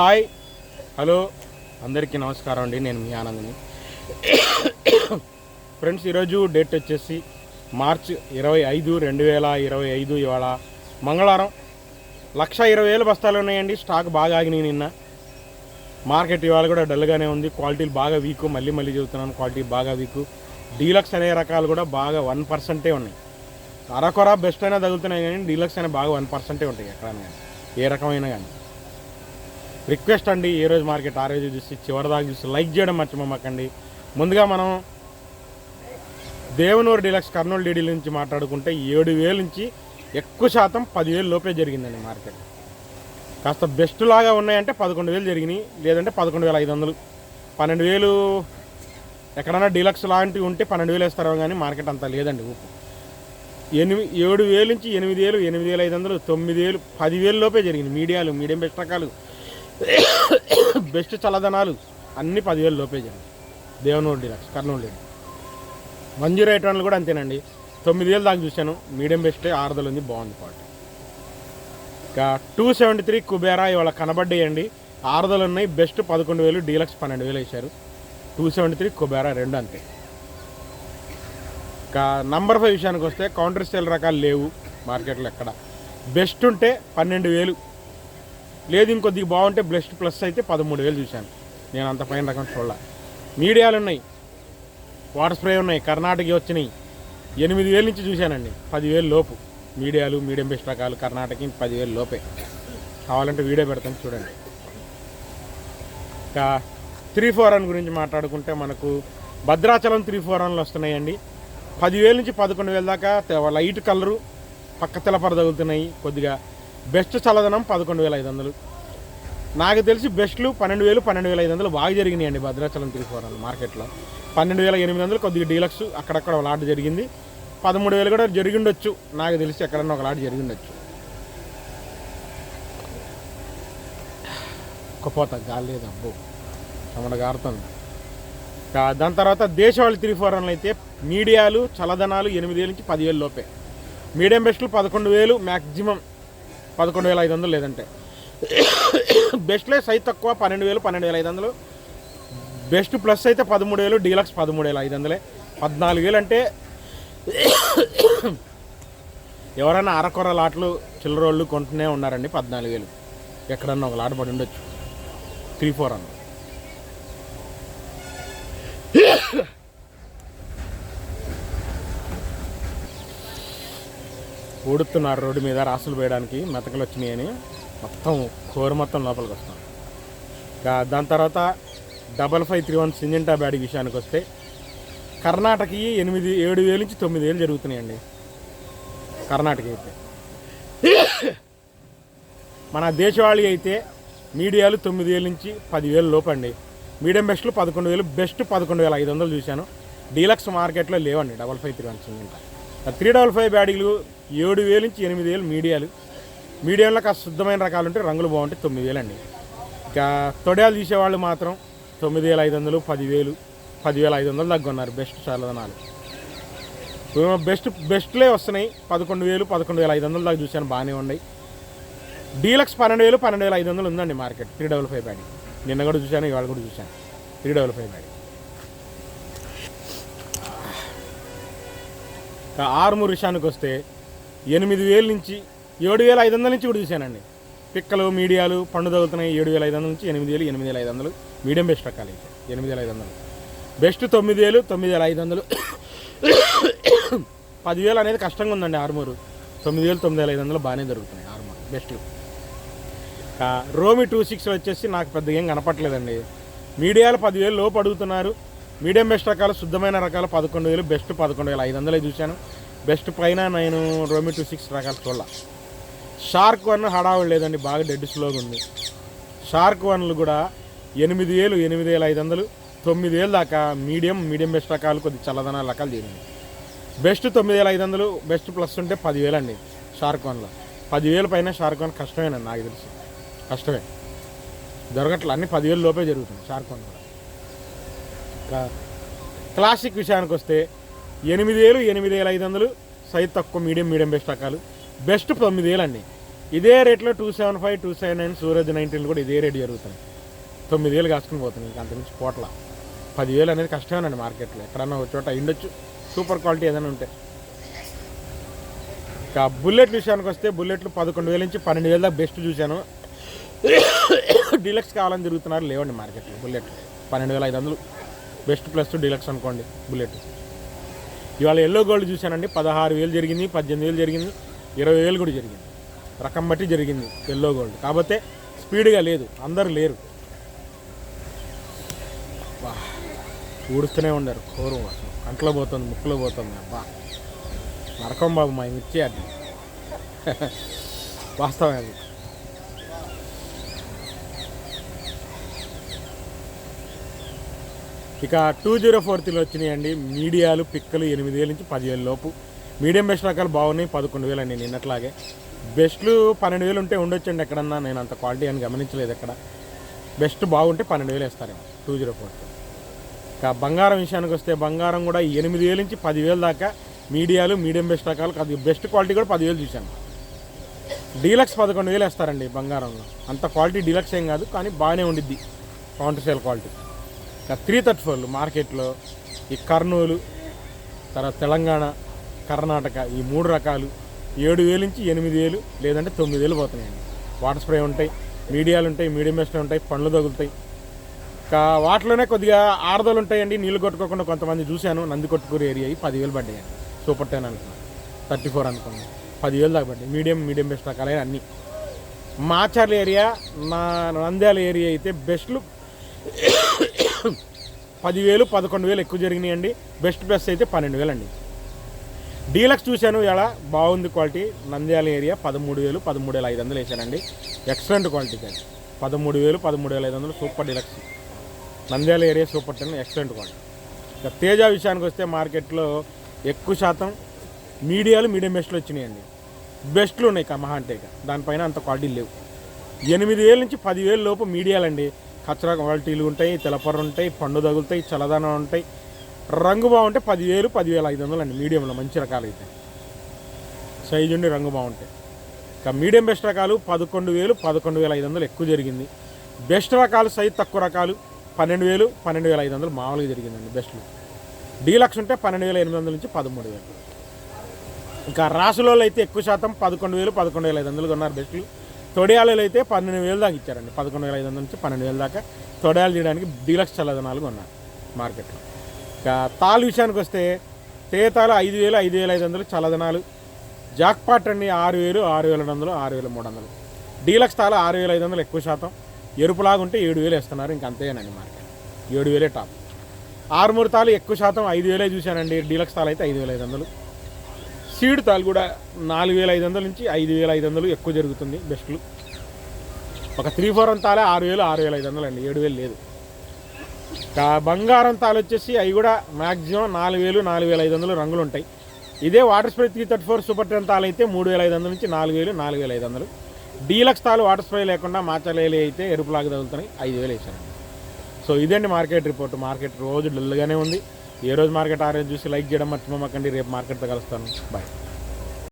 Hi. Hello. అందరికీ నమస్కారం అండి. నేను మీ ఆనందని. ఫ్రెండ్స్ ఈరోజు డేట్ వచ్చేసి మార్చ్ ఇరవై ఐదు రెండు వేల ఇరవై ఐదు ఇవాళ మంగళవారం. లక్ష ఇరవై వేల బస్తాలు ఉన్నాయండి. స్టాక్ బాగా ఆగినాయి నిన్న. మార్కెట్ ఇవాళ కూడా డల్గానే ఉంది. క్వాలిటీలు బాగా వీక్. మళ్ళీ మళ్ళీ చెబుతున్నాను క్వాలిటీ బాగా వీక్. డీలక్స్ అనే రకాలు కూడా బాగా వన్ పర్సెంటే ఉన్నాయి. అరకొర బెస్ట్ అయినా తగులుతున్నాయి కానీ డీలక్స్ అనే బాగా వన్ పర్సెంటే ఉంటాయి ఎక్కడైనా కానీ. ఏ రకమైన కానీ. రిక్వెస్ట్ అండి ఏ రోజు మార్కెట్ ఆ రోజు చూసి చివరిదాకా చూసి లైక్ చేయడం మర్చిపోమాకండి. ముందుగా మనం దేవనూరు డీలక్స్ కర్నూలు డీడీ నుంచి మాట్లాడుకుంటే ఏడు వేల నుంచి ఎక్కువ శాతం పదివేలు లోపే జరిగిందండి మార్కెట్. కాస్త బెస్ట్ లాగా ఉన్నాయంటే పదకొండు వేలు జరిగినాయి లేదంటే పదకొండు వేల ఐదు వందలు. పన్నెండు వేలు ఎక్కడైనా డీలక్స్ లాంటివి ఉంటే పన్నెండు వేలు వేస్తారేమో కానీ మార్కెట్ అంత లేదండి ఊపు. ఎనిమిది ఏడు వేలు నుంచి ఎనిమిది వేలు ఎనిమిది వేల ఐదు వందలు తొమ్మిది వేలు పదివేలు లోపే జరిగింది. మీడియాలు మీడియం బెస్ట్ రకాలు. బెస్ట్ చల్లదనాలు అన్ని పదివేలు లోపే చేయండి Devanuru deluxe Kurnool one zero eight వన్లు కూడా అంతేనండి. తొమ్మిది వేలు దాకా చూశాను. మీడియం బెస్టే ఆరుదలు ఉంది బాగుంది పాట ఇంకా టూ సెవెంటీ త్రీ కుబేరా ఇవాళ కనబడ్డాయండి. ఆరుదలు ఉన్నాయి బెస్ట్ పదకొండు వేలు డీలక్స్ పన్నెండు వేలు వేశారు. టూ సెవెంటీ త్రీ కుబేరా రెండు అంతే. ఇంకా నంబర్ ఫైవ్ విషయానికి వస్తే కౌంటర్ సేల్ రకాలు లేవు మార్కెట్లో ఎక్కడ. బెస్ట్ ఉంటే పన్నెండు వేలు లేదు ఇంకొద్దిగా బాగుంటే బెస్ట్ ప్లస్ అయితే పదమూడు వేలు చూశాను. నేను అంత పైన రకం చూడాల. మీడియాలు ఉన్నాయి. వాటర్ స్ప్రే ఉన్నాయి. కర్ణాటక వచ్చినాయి. ఎనిమిది వేల నుంచి చూశానండి. పదివేలు లోపు. మీడియాలు మీడియం బెస్ట్ రకాలు కర్ణాటక పదివేలు లోపే. కావాలంటే వీడియో పెడతాను చూడండి. ఇంకా త్రీ ఫోర్ వన్ గురించి మాట్లాడుకుంటే మనకు భద్రాచలం త్రీ ఫోర్ వన్లు వస్తున్నాయండి. పదివేల నుంచి పదకొండు వేల దాకా లైట్ కలరు పక్క తెలపర తగులుతున్నాయి కొద్దిగా బెస్ట్ చల్లదనం పదకొండు వేల ఐదు వందలు. నాకు తెలిసి బెస్ట్లు పన్నెండు వేలు పన్నెండు వేల ఐదు వందలు బాగా జరిగినాయండి భద్రాచలం త్రీ మార్కెట్లో. పన్నెండు వేల ఎనిమిది వందలు కొద్దిగా డీలక్స్ అక్కడక్కడ ఒక లాట్ జరిగింది. పదమూడు వేలు కూడా జరిగిండొచ్చు. నాకు తెలిసి ఎక్కడన్నా ఒక లాట్ జరిగిండొచ్చు. ఒక్కపోత గాలి లేదు అబ్బో. చెమట గారుతుంది. దాని తర్వాత దేశవాళి త్రీ ఫోర్ వన్లు అయితే మీడియాలు చల్లదనాలు ఎనిమిది వేల నుంచి పదివేలు లోపే. మీడియం బెస్ట్లు పదకొండు వేలు మ్యాక్సిమం పదకొండు వేల ఐదు వందలు లేదంటే. బెస్ట్లే అయితే తక్కువ పన్నెండు వేలు పన్నెండు వేల ఐదు వందలు. బెస్ట్ ప్లస్ అయితే పదమూడు వేలు డీలక్స్ పదమూడు వేల ఐదు వందలే. పద్నాలుగు వేలు అంటే ఎవరైనా అరకొర లాట్లు చిల్లరోళ్ళు కొంటూనే ఉన్నారండి పద్నాలుగు వేలు. ఎక్కడన్నా ఒక లాట్ పడి ఉండొచ్చు. త్రీ ఫోర్ అన్న. ఊడుతున్నారు రోడ్డు మీద రాసులు వేయడానికి మెతకలు వచ్చినాయని మొత్తం కోరు మొత్తం లోపలికి వస్తాం. ఇంకా దాని తర్వాత double five three one Syngenta Byadgi విషయానికి వస్తే కర్ణాటకకి ఎనిమిది ఏడు వేలు నుంచి తొమ్మిది వేలు జరుగుతున్నాయండి. కర్ణాటక అయితే. మన దేశవాళీ అయితే మీడియాలు తొమ్మిది వేల నుంచి పదివేలు లోపండి. మీడియం బెస్ట్లు పదకొండు వేలు బెస్ట్ పదకొండు వేల ఐదు వందలు చూశాను. డీలక్స్ మార్కెట్లో లేవండి double five three one Syngenta. Three double five బ్యాడీలు ఏడు వేలు నుంచి ఎనిమిది వేలు మీడియాలు. మీడియంలో కాస్త శుద్ధమైన రకాలు ఉంటే రంగులు బాగుంటే తొమ్మిది వేలు అండి ఇంకా తొడయాలు తీసేవాళ్ళు మాత్రం తొమ్మిది వేల ఐదు వందలు పదివేలు పదివేల ఐదు వందలు తగ్గున్నారు బెస్ట్ చల్లదనాలు. బెస్ట్ బెస్ట్లే వస్తున్నాయి. పదకొండు వేలు పదకొండు వేల ఐదు వందలు దాకా చూశాను బాగానే ఉన్నాయి. డీలక్స్ పన్నెండు వేలు పన్నెండు వేల ఐదు వందలు ఉందండి market three double five Byadgi. నిన్న కూడా చూశాను ఇవాళ కూడా చూశాను త్రీ డబల్ ఫైవ్ బ్యాడీ. ఇంకా విషయానికి వస్తే ఎనిమిది వేల నుంచి ఏడు వేల ఐదు వందల నుంచి కూడా చూశానండి. పిక్కలు మీడియాలు పండు తగులుతున్నాయి ఏడు వేల ఐదు వందల నుంచి ఎనిమిది వేలు ఎనిమిది వేల ఐదు వందలు. మీడియం బెస్ట్ రకాలు అయితే. ఎనిమిది వేల ఐదు వందలు. బెస్ట్ తొమ్మిది వేలు తొమ్మిది వేల ఐదు వందలు. పదివేలు అనేది కష్టంగా ఉందండి ఆరుమూరు. తొమ్మిది వేలు తొమ్మిది వేల ఐదు వందలు బాగానే దొరుకుతున్నాయి ఆర్మూర్. బెస్ట్. రోమి టూ సిక్స్ వచ్చేసి నాకు పెద్దగా ఏం కనపట్లేదండి మీడియాలు పదివేలు లోపు అడుగుతున్నారు. మీడియం బెస్ట్ రకాలు శుద్ధమైన రకాలు పదకొండు వేలు బెస్ట్ పదకొండు వేల ఐదు వందలే చూశాను. బెస్ట్ పైన నేను రోమి టూ సిక్స్ రకాలు చూడాల. షార్క్ వన్ హడావుడు లేదండి బాగా డెడ్ స్లోగా ఉంది. షార్క్ వన్లు కూడా ఎనిమిది వేలు ఎనిమిది వేల ఐదు వందలు తొమ్మిది వేలు దాకా మీడియం మీడియం బెస్ట్ రకాలు కొద్ది చల్లదనాల రకాలు చేయండి. బెస్ట్ తొమ్మిది వేల ఐదు వందలు బెస్ట్ ప్లస్ ఉంటే పదివేలు అండి షార్క్ వన్లో. పదివేల పైన షార్క్ వన్ కష్టమేనండి నాకు తెలుసు. కష్టమే. దొరకట్ల అన్ని పదివేలు లోపే జరుగుతుంది షార్క్ వన్ కూడా. ఇంకా క్లాసిక్ విషయానికి వస్తే ఎనిమిది వేలు ఎనిమిది వేల ఐదు వందలు సైజ్ తక్కువ మీడియం మీడియం బెస్ట్ రకాలు. బెస్ట్ తొమ్మిది వేలు అండి ఇదే రేట్లో two seven five two seven nine Suraj nineteen కూడా ఇదే రేట్ జరుగుతున్నాయి. తొమ్మిది వేలు కాసుకుని పోతున్నాయి. ఇంకా అంతకుమించి పోట్ల పదివేలు అనేది కష్టమేనండి మార్కెట్లో. ఎక్కడన్నా ఒక చోట ఉండొచ్చు సూపర్ క్వాలిటీ ఏదైనా ఉంటే. ఇంకా బుల్లెట్ విషయానికి వస్తే బుల్లెట్లు పదకొండు వేల నుంచి పన్నెండు వేల దాకా బెస్ట్ చూశాను. డీలక్స్ కావాలని తిరుగుతున్నారు లేవండి మార్కెట్లో బుల్లెట్ పన్నెండు వేల ఐదు వందలు బెస్ట్ ప్లస్ డీలక్స్ అనుకోండి బుల్లెట్. ఇవాళ ఎల్లో గోల్డ్ చూశానండి. పదహారు వేలు జరిగింది పద్దెనిమిది వేలు జరిగింది ఇరవై వేలు కూడా జరిగింది. రకం బట్టి జరిగింది ఎల్లో గోల్డ్. కాకపోతే స్పీడ్గా లేదు అందరు లేరు. బా ఊడుస్తూనే ఉన్నారు కోరు అసలు కంట్లో పోతుంది ముక్కులో పోతుంది. అబ్బా నరకం బాబు మా ఇచ్చే అది వాస్తవం అది. ఇక టూ జీరో ఫోర్ త్రీలు వచ్చినాయండి. మీడియాలు పిక్కలు ఎనిమిది వేల నుంచి పదివేల లోపు. మీడియం బెస్ట్ రకాలు బాగున్నాయి పదకొండు వేలు అండి నిన్నట్లాగే. బెస్ట్లు పన్నెండు వేలు ఉంటే ఉండొచ్చండి ఎక్కడన్నా నేను అంత క్వాలిటీ అని గమనించలేదు ఎక్కడ. బెస్ట్ బాగుంటే పన్నెండు వేలు వేస్తారేమో టూ జీరో ఫోర్ ఇక బంగారం విషయానికి వస్తే బంగారం కూడా ఎనిమిది వేల నుంచి పదివేలు దాకా మీడియాలు మీడియం బెస్ట్ రకాలు అది బెస్ట్ క్వాలిటీ కూడా పదివేలు చూశాను. డీలక్స్ పదకొండు వేలు వేస్తారండి బంగారంలో. అంత క్వాలిటీ డీలక్స్ ఏం కాదు కానీ బాగానే ఉండిద్ది. Counter sale quality. Three thirty ఫోర్లు మార్కెట్లో ఈ కర్నూలు తర్వాత తెలంగాణ కర్ణాటక ఈ మూడు రకాలు ఏడు వేలు నుంచి ఎనిమిది వేలు లేదంటే తొమ్మిది వేలు పోతున్నాయండి వాటర్ స్ప్రే ఉంటాయి మీడియాలు ఉంటాయి మీడియం బెస్ట్ ఉంటాయి పండ్లు తగులుతాయి. ఇంకా వాటిలోనే కొద్దిగా ఆడదలు ఉంటాయండి నీళ్ళు కొట్టుకోకుండా కొంతమంది చూశాను నంది కొట్టుకూరు ఏరియా పదివేలు పడ్డాయండి సూపర్ టెన్ అనుకున్నాను థర్టీ ఫోర్ అనుకోండి పదివేలు దాకా పడ్డాయి మీడియం మీడియం బెస్ట్ రకాలైన అన్నీ. మాచర్ల ఏరియా నా నంద్యాల ఏరియా అయితే బెస్ట్లు పదివేలు పదకొండు వేలు ఎక్కువ జరిగినాయండి. బెస్ట్ బెస్ట్ అయితే పన్నెండు వేలు అండి డీలక్స్ చూశాను ఇలా బాగుంది క్వాలిటీ. నంద్యాల ఏరియా పదమూడు వేలు పదమూడు వేల ఐదు వందలు వేసానండి. ఎక్సలెంట్ క్వాలిటీ కానీ పదమూడు వేలు పదమూడు వేల ఐదు వందలు super deluxe. Nandyal area super ten excellent quality ఇక తేజ విషయానికి వస్తే మార్కెట్లో ఎక్కువ శాతం మీడియాలు మీడియం బెస్ట్లు వచ్చినాయండి. బెస్ట్లు ఉన్నాయి ఇక మహా అంటే ఇక. దానిపైన అంత క్వాలిటీ లేవు. ఎనిమిది వేల నుంచి పదివేల లోపు మీడియాలండి. కచ్చరా క్వాలిటీలు ఉంటాయి తెలపర్రు ఉంటాయి పండు తగులుతాయి చల్లదనం ఉంటాయి. రంగు బాగుంటే పదివేలు పదివేల ఐదు వందలు అండి మీడియంలో మంచి రకాలు అయితే. సైజు ఉండి రంగు బాగుంటాయి. ఇక మీడియం బెస్ట్ రకాలు పదకొండు వేలు పదకొండు వేల ఐదు వందలు ఎక్కువ జరిగింది. బెస్ట్ రకాలు సైజు తక్కువ రకాలు పన్నెండు వేలు పన్నెండు వేల ఐదు వందలు మామూలుగా జరిగిందండి బెస్ట్లు. డీలక్స్ ఉంటే పన్నెండు వేల ఎనిమిది వందల నుంచి పదమూడు వేలు. ఇంకా రాసులలో అయితే ఎక్కువ శాతం పదకొండు వేలు పదకొండు వేల ఐదు వందలు కొన్నారు బెస్ట్లు. తొడియాలలో అయితే పన్నెండు వేలు దాకా ఇచ్చారండి. పదకొండు వేల ఐదు వందల నుంచి పన్నెండు వేల దాకా తొడియాలు చేయడానికి డీలక్స్ చల్లదనాలు కొన్నాను మార్కెట్లో. ఇక తాలు విషయానికి వస్తే తేతాలు ఐదు వేలు ఐదు వేల ఐదు వందలు చల్లదనాలు. జాక్పాట్ అండి ఆరు వేలు ఆరు వేల రెండు వందలు ఆరు వేల మూడు వందలు. డీలక్స్ తాలు ఆరు వేల ఐదు వందలు ఎక్కువ శాతం. ఎరుపులాగా ఉంటే ఏడు వేలు వేస్తున్నారు. ఇంక అంతేనండి మార్కెట్. ఏడు వేలే టాప్. ఆరుమూరు తాలు ఎక్కువ శాతం ఐదు వేలే చూశానండి. డీలక్స్ తాలు అయితే ఐదు వేల ఐదు వందలు. సీడ్ తాలు కూడా నాలుగు వేల ఐదు వందల నుంచి ఐదు వేల ఐదు వందలు ఎక్కువ జరుగుతుంది బెస్ట్లు ఒక త్రీ ఫోర్ వన్ తాలే ఆరు వేలు ఆరు వేల ఐదు వందలు అండి. ఏడు వేలు లేదు. బంగారం తాలు వచ్చేసి అవి కూడా మ్యాక్సిమం నాలుగు వేలు నాలుగు వేల ఐదు వందలు రంగులు ఉంటాయి. ఇదే water spray three thirty four super ten తాలు అయితే మూడు వేల ఐదు వందల నుంచి నాలుగు వేలు నాలుగు వేల ఐదు వందలు. డీలక్స్ తాలు వాటర్ స్ప్రే లేకుండా మాచలేలి అయితే ఎరుపులాగా తగులుతున్నాయి. ఐదు వేలు వేసారండి. సో ఇదండి మార్కెట్ రిపోర్ట్. మార్కెట్ రోజు డల్గానే ఉంది. ఏ రోజు మార్కెట్ ఆ రోజు చూసి లైక్ చేయడం మర్చిపోమాకండి. రేపు మార్కెట్తో కలుస్తాను. బాయ్.